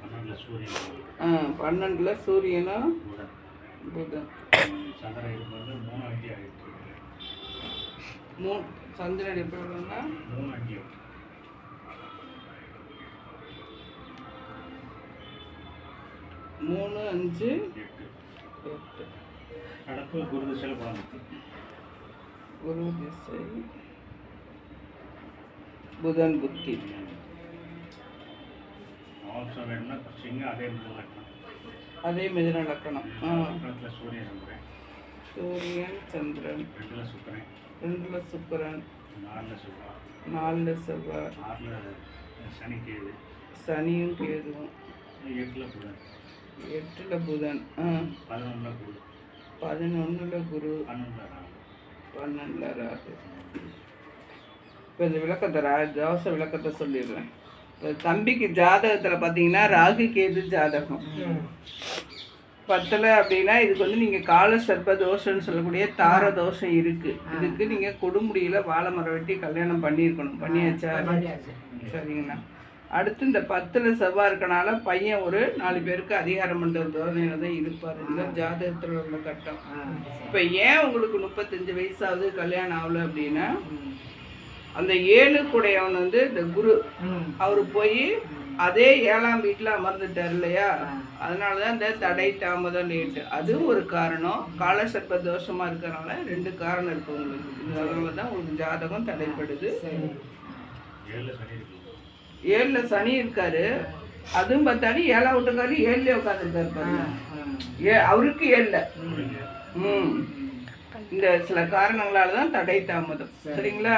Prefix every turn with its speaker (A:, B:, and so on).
A: பன்னெண்டில் சூரியன்
B: ஆ பன்னெண்டில் சூரியனும்
A: புதன்.
B: மூ சந்திரன் எப்படி வரும்னா?
A: மூணு அஞ்சு எட்டு. நடப்பு குரு திசையில்
B: குரு திசை. புதன் புத்தி.
A: மாம்சம் வேணும்னா சிங்கம் அதே மாதிரி லக்னம்
B: அதே மிதுன லக்கணம் ஆ
A: லக்னத்தில் சூரியன் சந்திரன்
B: சூரியன் சந்திரன்.
A: ரெண்டில் சுக்கரன்.
B: ரெண்டுல சுக்கிரன்.
A: நாலில் செவ்வாய்.
B: நாலுல செவ்வாய்.
A: ஆறில் சனி கேது.
B: சனியும் கேதுவும்.
A: எட்டில் புதன்.
B: எட்டுல புதன். ஆ.
A: பதினொன்றில் குரு.
B: பதினொன்னுல குரு.
A: பன்னெண்டில் ராகு.
B: பன்னெண்டுல ராகு. இப்போ இந்த விளக்கத்தை தோசை விளக்கத்தை சொல்லிடுறேன். தம்பிக்கு ஜாதகத்தில் பார்த்தீங்கன்னா ராகு கேது ஜாதகம். பத்தில் அப்படின்னா இதுக்கு வந்து நீங்கள் கால சர்ப்ப தோஷம்னு சொல்லக்கூடிய தார தோஷம் இருக்குது இதுக்கு நீங்கள் கொடுமுடியில் வாழை மரம் வெட்டி கல்யாணம் பண்ணியிருக்கணும். பண்ணியாச்சா? சரிங்கண்ணா. அடுத்து இந்த பத்தில் செவ்வாய் இருக்கனால பையன் ஒரு நாலு பேருக்கு அதிகாரம் பண்ணுற தோரணையில தான் இருப்பார். இதுதான் ஜாதகத்தில் உள்ள கட்டம். இப்போ ஏன் உங்களுக்கு முப்பத்தஞ்சு வயசாவது கல்யாணம் ஆகல அப்படின்னா அந்த ஏழு கூடையவன் வந்து இந்த குரு. அவர் போய் அதே ஏழாம் வீட்டில் அமர்ந்துட்டார் இல்லையா? அதனால தான் இந்த தடை தாமதம் லேட்டு அதுவும் ஒரு காரணம். காலசர்ப்ப தோஷமாக இருக்கிறனால ரெண்டு காரணம் இருக்கு உங்களுக்கு. அதனால தான் உங்களுக்கு ஜாதகம் தடைப்படுது.
A: ஏழில் சனி இருக்கு.
B: ஏழில் சனி இருக்காரு. அதுவும் பார்த்தாடி ஏழாம் வீட்டுக்காரு ஏழுலேயே உட்காந்துருக்காரு பாருங்க. ஏ அவருக்கு ஏழில். ம். இந்த சில காரணங்களால தான் தடை தாமதம். சரிங்களா?